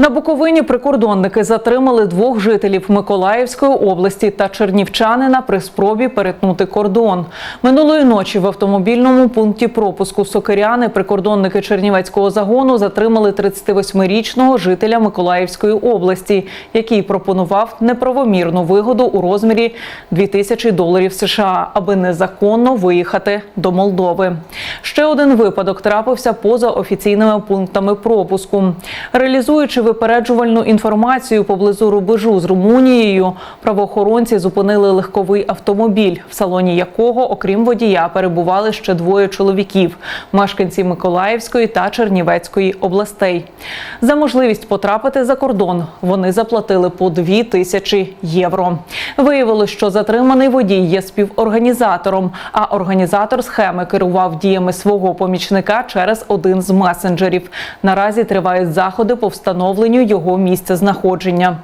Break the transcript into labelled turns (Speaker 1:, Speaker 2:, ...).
Speaker 1: На Буковині прикордонники затримали двох жителів Миколаївської області та чернівчанина при спробі перетнути кордон. Минулої ночі в автомобільному пункті пропуску Сокиряни прикордонники Чернівецького загону затримали 38-річного жителя Миколаївської області, який пропонував неправомірну вигоду у розмірі 2000 доларів США, аби незаконно виїхати до Молдови. Ще один випадок трапився поза офіційними пунктами пропуску. Реалізуючи випереджувальну інформацію поблизу рубежу з Румунією, правоохоронці зупинили легковий автомобіль, в салоні якого, окрім водія, перебували ще двоє чоловіків, мешканці Миколаївської та Чернівецької областей. За можливість потрапити за кордон вони заплатили по дві тисячі євро. Виявилось, що затриманий водій є співорганізатором, а організатор схеми керував діями свого помічника через один з месенджерів. Наразі тривають заходи по встановленню його місця знаходження.